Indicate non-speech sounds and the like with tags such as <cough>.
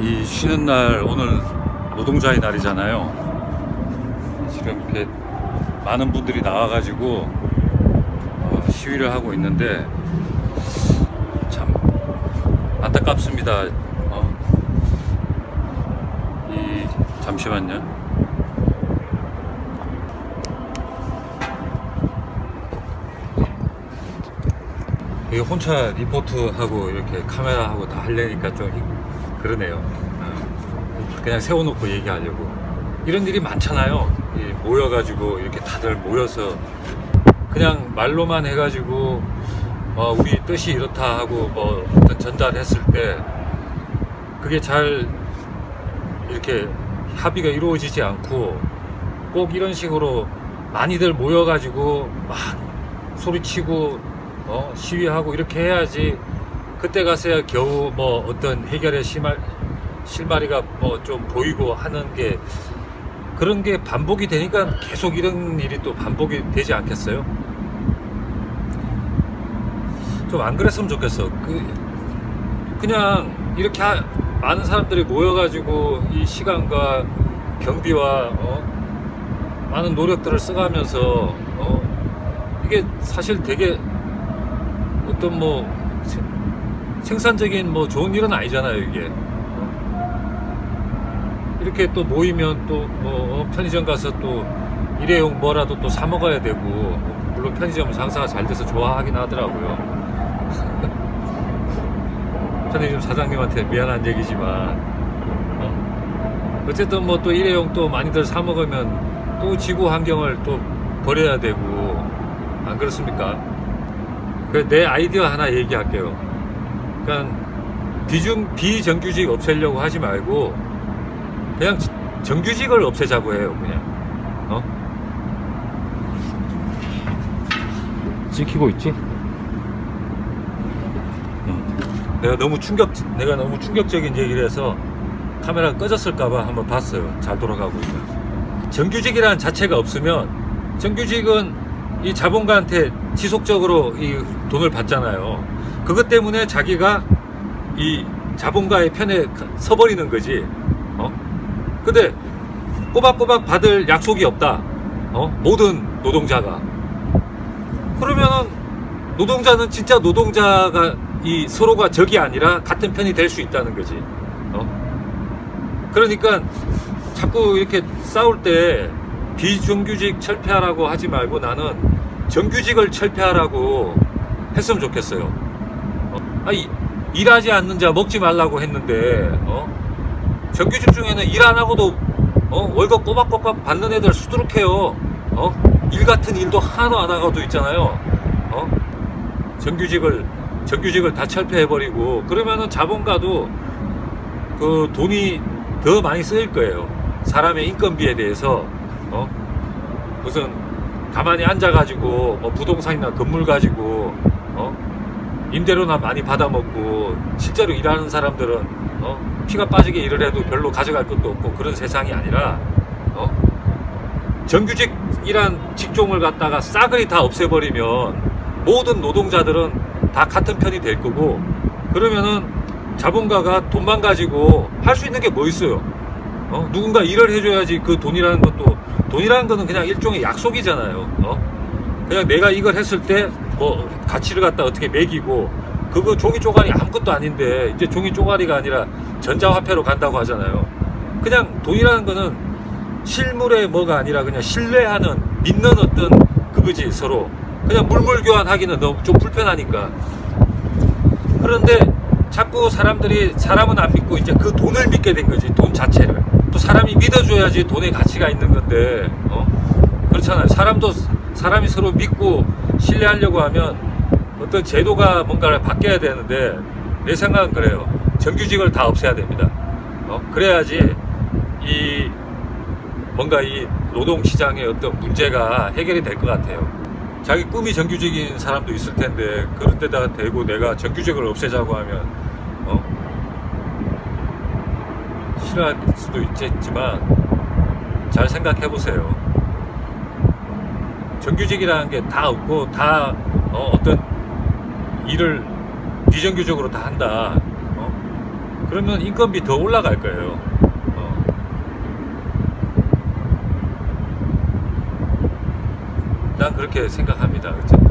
쉬는 날 오늘 노동자의 날이잖아요. 지금 이렇게 많은 분들이 나와가지고 어, 시위를 하고 있는데 참 안타깝습니다. 어. 이 잠시만요. 이게 혼자 리포트하고 이렇게 카메라하고 다 하려니까 좀 힘- 그러네요. 어. 그냥 세워놓고 얘기하려고. 이런 일이 많잖아요. 이 모여가지고 이렇게 다들 모여서 그냥 말로만 해가지고 어, 우리 뜻이 이렇다 하고 뭐 어떤 전달했을 때 그게 잘 이렇게 합의가 이루어지지 않고 꼭 이런 식으로 많이들 모여가지고 막 소리치고 어, 시위하고 이렇게 해야지 그때 가서야 겨우 뭐 어떤 해결의 실말, 실마리가 뭐 좀 보이고 하는 게 그런 게 반복이 되니까 계속 이런 일이 또 반복이 되지 않겠어요? 좀 안 그랬으면 좋겠어. 그 그냥 이렇게 하- 많은 사람들이 모여가지고 이 시간과 경비와 어, 많은 노력들을 써가면서 어, 이게 사실 되게 어떤 뭐 생- 생산적인 뭐 좋은 일은 아니잖아요 이게 이렇게 또 모이면 또 뭐 편의점 가서 또 일회용 뭐라도 또 사 먹어야 되고 물론 편의점은 장사가 잘 돼서 좋아하긴 하더라고요 <laughs> 편의점 사장님한테 미안한 얘기지만 어? 어쨌든 뭐 또 일회용 또 많이들 사 먹으면 또 지구 환경을 또 버려야 되고 안 그렇습니까? 내 아이디어 하나 얘기할게요. 그러니까 비중 비정규직 없애려고 하지 말고 그냥 지- 정규직을 없애자고 해요. 그냥 어? 찍히고 있지? 어. 내가 너무 충격 내가 너무 충격적인 얘기를 해서 카메라가 꺼졌을까봐 한번 봤어요. 잘 돌아가고 있나. 정규직이라는 자체가 없으면 정규직은 이 자본가한테 지속적으로 이 돈을 받잖아요. 그것 때문에 자기가 이 자본가의 편에 서버리는 거지. 어? 근데 꼬박꼬박 받을 약속이 없다. 어? 모든 노동자가. 그러면은 노동자는 진짜 노동자가 이 서로가 적이 아니라 같은 편이 될 수 있다는 거지. 어? 그러니까 자꾸 이렇게 싸울 때 비정규직 철폐하라고 하지 말고 나는 정규직을 철폐하라고 했으면 좋겠어요. 어? 아니, 일하지 않는 자 먹지 말라고 했는데, 어? 정규직 중에는 일 안 하고도, 어? 월급 꼬박꼬박 받는 애들 수두룩해요. 어? 일 같은 일도 하나도 안 하고도 있잖아요. 어? 정규직을, 정규직을 다 철폐해버리고, 그러면은 자본가도 그 돈이 더 많이 쓰일 거예요. 사람의 인건비에 대해서 어? 무슨 가만히 앉아가지고 뭐 부동산이나 건물 가지고 어? 임대료나 많이 받아먹고 실제로 일하는 사람들은 어? 피가 빠지게 일을 해도 별로 가져갈 것도 없고 그런 세상이 아니라 어? 정규직이란 직종을 갖다가 싸그리 다 없애버리면 모든 노동자들은 다 같은 편이 될 거고 그러면은 자본가가 돈만 가지고 할 수 있는 게 뭐 있어요? 어? 누군가 일을 해줘야지 그 돈이라는 것도 돈이라는 거는 그냥 일종의 약속이잖아요. 어? 그냥 내가 이걸 했을 때 뭐 가치를 갖다 어떻게 매기고 그거 종이 쪼가리 아무것도 아닌데 이제 종이 쪼가리가 아니라 전자화폐로 간다고 하잖아요. 그냥 돈이라는 거는 실물의 뭐가 아니라 그냥 신뢰하는 믿는 어떤 그거지 서로. 그냥 물물 교환하기는 너무 좀 불편하니까. 그런데 자꾸 사람들이 사람은 안 믿고 이제 그 돈을 믿게 된 거지 돈 자체를. 또 사람이 믿어줘야지 돈의 가치가 있는 건데 어? 그렇잖아요. 사람도 사람이 서로 믿고 신뢰하려고 하면 어떤 제도가 뭔가를 바뀌어야 되는데 내 생각은 그래요 정규직을 다 없애야 됩니다 어 그래야지 이 뭔가 이 노동 시장의 어떤 문제가 해결이 될 것 같아요. 자기 꿈이 정규직인 사람도 있을 텐데 그런 데다가 대고 내가 정규직을 없애자고 하면 어? 싫어할 수도 있겠지만 잘 생각해 보세요. 정규직이라는 게 다 없고 다 어, 떤 일을 비정규직으로 다 한다. 어? 그러면 인건비 더 올라갈 거예요. 어. 난 그렇게 생각합니다. 어쨌든.